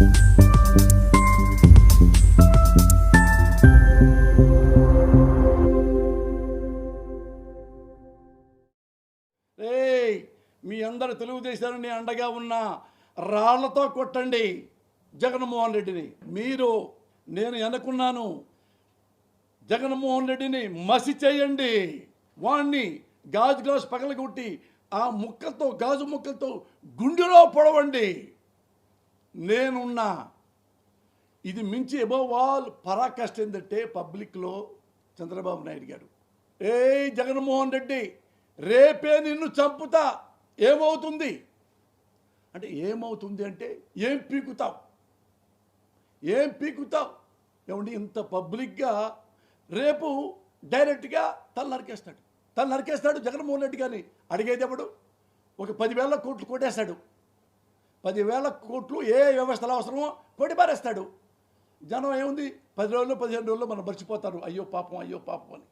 ఏయ్ మీ అందరు తెలుగుదేశాన్ని అండగా ఉన్న రాళ్ళతో కొట్టండి జగన్మోహన్ రెడ్డిని. మీరు నేను ఎన్నుకున్నాను. జగన్మోహన్ రెడ్డిని మసి చేయండి. వాణ్ణి గాజు గ్లాస్ పగలగొట్టి ఆ ముక్కలతో గాజు ముక్కలతో గుండెలో పొడవండి. నేనున్నా. ఇది మించి అబౌవ్ ఆల్ పరాకాష్ట ఏంటంటే పబ్లిక్లో చంద్రబాబు నాయుడు గారు. ఏ జగన్మోహన్ రెడ్డి రేపే నిన్ను చంపుతా. ఏమవుతుంది? అంటే ఏమవుతుంది అంటే ఏం పీకుతావు? ఏం పీకుతావు? ఏమండి ఇంత పబ్లిక్గా రేపు డైరెక్ట్గా తల నరికేస్తాడు. తల నరికేస్తాడు జగన్మోహన్ రెడ్డి గారిని. అడిగేది ఒక పదివేల కోట్లు కొట్టేస్తాడు పదివేల కోట్లు ఏ వ్యవస్థలు అవసరమో కొట్టి పారేస్తాడు జనం ఏముంది? పది రోజుల్లో పదిహేను రోజుల్లో మనం మర్చిపోతారు. అయ్యో పాపం అయ్యో పాపం అని.